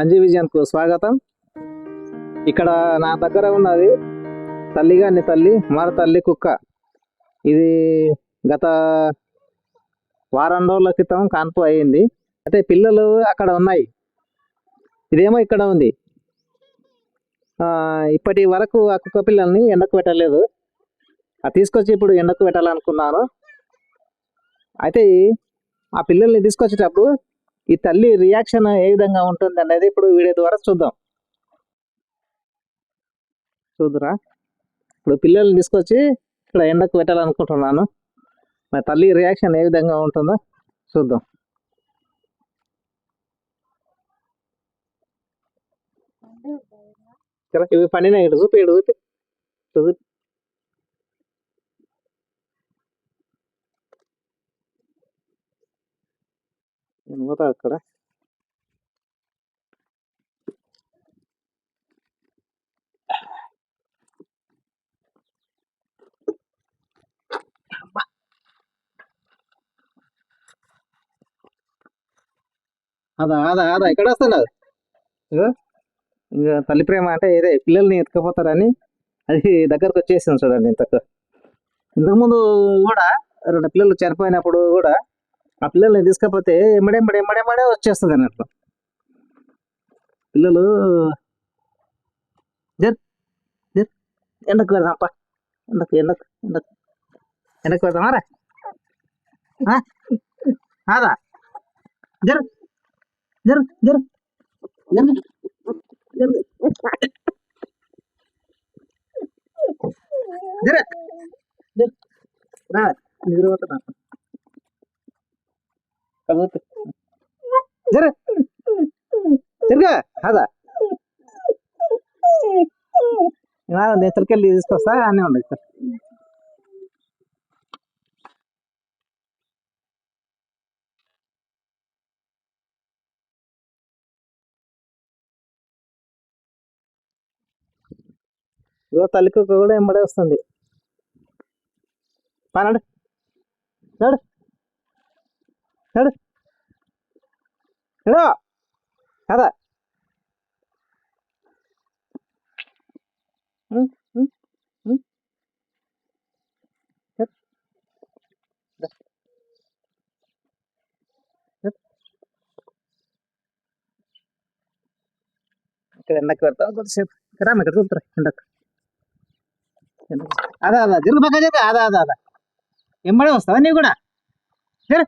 అంజీ విజయన్కు స్వాగతం. ఇక్కడ నా దగ్గర ఉన్నది తల్లిగాని తల్లి మర తల్లి కుక్క. ఇది గత వారం రోజుల క్రితం కాన్పు అయింది. అయితే పిల్లలు అక్కడ ఉన్నాయి. ఇదేమో ఇక్కడ ఉంది. ఇప్పటి వరకు ఆ కుక్క పిల్లల్ని ఎండకు పెట్టలేదు. అది తీసుకొచ్చి ఇప్పుడు ఎండకు పెట్టాలనుకున్నాను. అయితే ఆ పిల్లల్ని తీసుకొచ్చేటప్పుడు ఈ తల్లి రియాక్షన్ ఏ విధంగా ఉంటుంది అనేది ఇప్పుడు వీడియో ద్వారా చూద్దాం. చూద్దురా. ఇప్పుడు పిల్లల్ని తీసుకొచ్చి ఇక్కడ ఎండకు పెట్టాలనుకుంటున్నాను. మరి తల్లి రియాక్షన్ ఏ విధంగా ఉంటుందో చూద్దాం. ఇవి పండినాయి ఇటు చూపి ఇటు చూపి. ఇటు చూపి. పోతా అక్కడ? అదా అదా అదా ఎక్కడ వస్తున్నది ఇగో ఇంకా తల్లి ప్రేమ అంటే ఇదే పిల్లల్ని ఎత్తుకపోతారని అది దగ్గరకు వచ్చేసింది చూడండి ఇంతకు. ఇంతకుముందు కూడా రెండు పిల్లలు చనిపోయినప్పుడు కూడా ఆ పిల్లల్ని తీసుకపోతే ఎమ్మడెమ్మడే ఎమ్మడెమ్మడే వచ్చేస్తుంది అన్నట్లు పిల్లలు జర్ జర్ ఎండకు పెడదాంపా ఎండకు ఎండకు ఎండకు ఎండకు వెళ్దామా రా? కాదా జరు జరు జరు జరు జరు. రా నిద్రపోతున్నా పోతున్నా చదువుతూ జర జరగా కాదా నేతలకెళ్ళి తీసుకొస్తా అన్నీ ఉండదు సార్. ఇదో తల్లికి కూడా ఎంబడే వస్తుంది. పానాడు నడు. నడు. నడు. కదా. ఇక్కడ ఎండకు పెడతాం కొద్దిసేపు. ఇక్కడ ఇక్కడ చూపురా ఎండకు. అదా అదా జరుగు పక్క చెప్పి. అదా అదా అదా. ఎంబడే వస్తావా నీవు కూడా? జరు.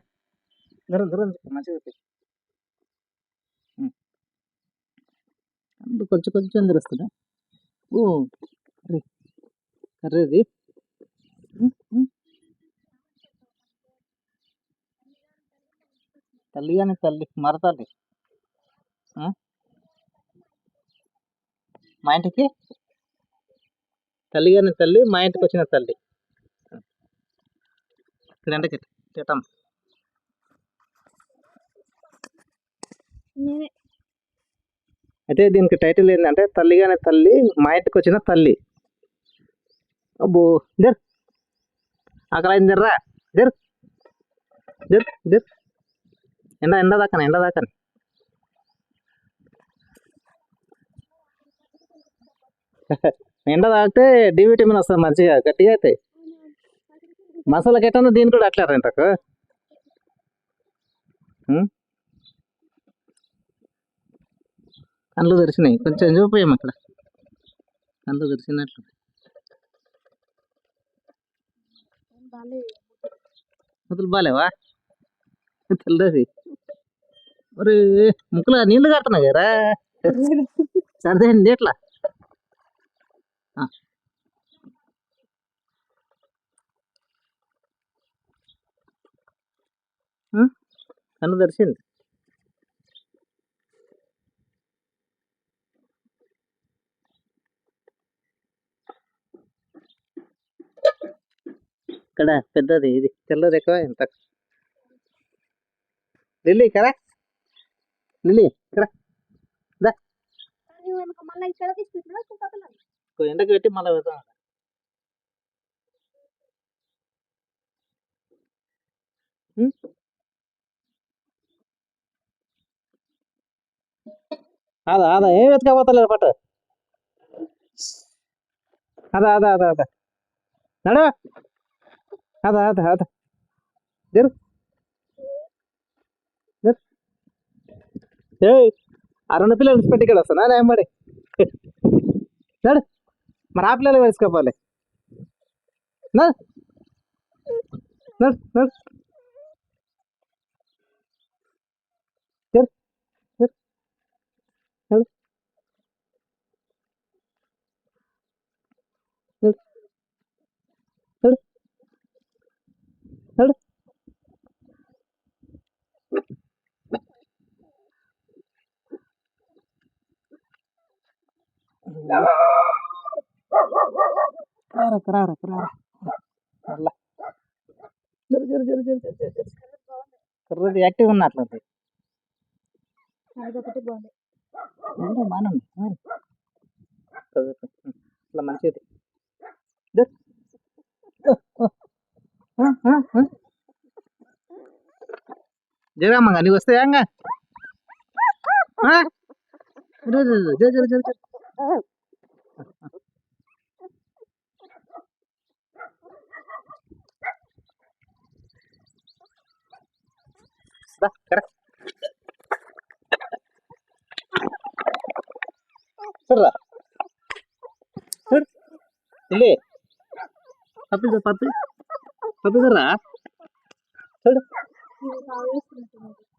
దూరం దూరం మంచిగా చెప్పి. కొంచెం కొంచెం తెలుస్తుందా కర్రీది? ఉమ్, తల్లి కానీ తల్లి మరతల్లి మా ఇంటికి? తల్లి కానీ తల్లి మా ఇంటికి వచ్చిన తల్లి. ఇక్కడ ఎండకి తిట్టం అయితే దీనికి టైటిల్ ఏంటంటే తల్లిగానే తల్లి మా ఇంటికి వచ్చిన తల్లి. అబ్బో జర్. అక్కడ అయింది జర్రా. జర్. జర్ జర్. ఎండ ఎండ దాకానే ఎండ దాకానే. ఎండ తాగితే డి విటమిన్ వస్తుంది మంచిగా గట్టిగా అయితే. మసాలా ఎట్టన్నా దీని కూడా అట్లా ఇంతకు. కళ్ళు తెరిచినాయి. కొంచెం చూపోయాం అక్కడ? కళ్ళు తెరిచినట్లు. ముద్దులు బాలేవా? తెల్లది. మరి ముక్కలు నీళ్ళు కట్టనా కదా? సర్దే అండి ఎట్లా? ఆ. కన్ను తెరిచింది. ఇక్కడ పెద్దది ఇది. తెల్లది ఎక్కువ ఎంత? లిల్లీ కదా లిల్లీ ఇక్కడ? మళ్ళీ ఎండకు పెట్టి మళ్ళీ వెళ్తాం అదా అదా ఏం వెతకపోతలేదు పట్టు? అదా అదా అదా అదా నడు. అదా అదా అదా జరు జరు ఏయ్ ఆ రెండు పిల్లలు విడిచిపెట్టి ఇక్కడ వస్తున్నా నేను మరి నడు మరి ఆ పిల్లలు వేసుకోవాలి నడు నడు నడు இருக்கிறாரு இருக்கிறாரு நல்லா కుర్రది యాక్టివ్ ఉన్నట్లు ఉంది అదొకటి బాగుంది ఏంటో బాగానే ఉంది అట్లా మంచిది జరమ్మ నీకు వస్తాయా జర జర జర జర சரிடா. சரி. இல்லையே. தப்பு பார்த்து. தப்பு சரிடா. சொல்லு.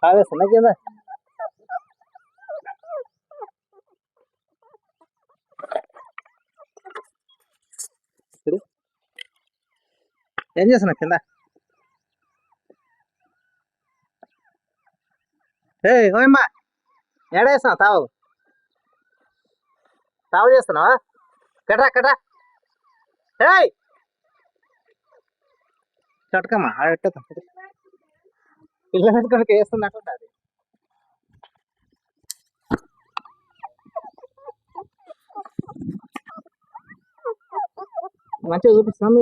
ஆவேசம். எனக்கேதா సరే ఏం చేస్తున్నా కింద ఏ ఓయమ్మా ఏడేస్తున్నావు తావు. తావు చేస్తున్నావా? కట్రా కట్రా. ఏయ్! చటకమ్మా ఆడెట్టదు పిల్లలు పెట్టుకొని వేస్తున్నట్టు అది. మంచిగా చూపిస్తాను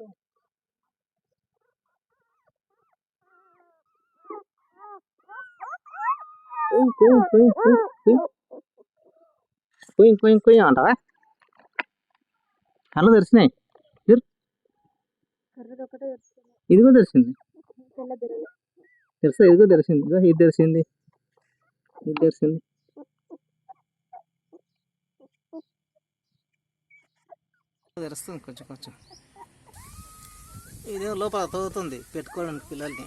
చేస్తాం కుయింగ్ కుయింగ్ కుయింగ్ అంటావా కళ్ళు తెరిచినాయి ఇదిగో తెరిచింది తెరిసా ఇదిగో తెరిచింది ఇదిగో ఇది తెరిచింది ఇది తెరిచింది తెరుస్తుంది కొంచెం కొంచెం ఇదే లోపల తవ్వుతుంది పెట్టుకోవడానికి పిల్లల్ని.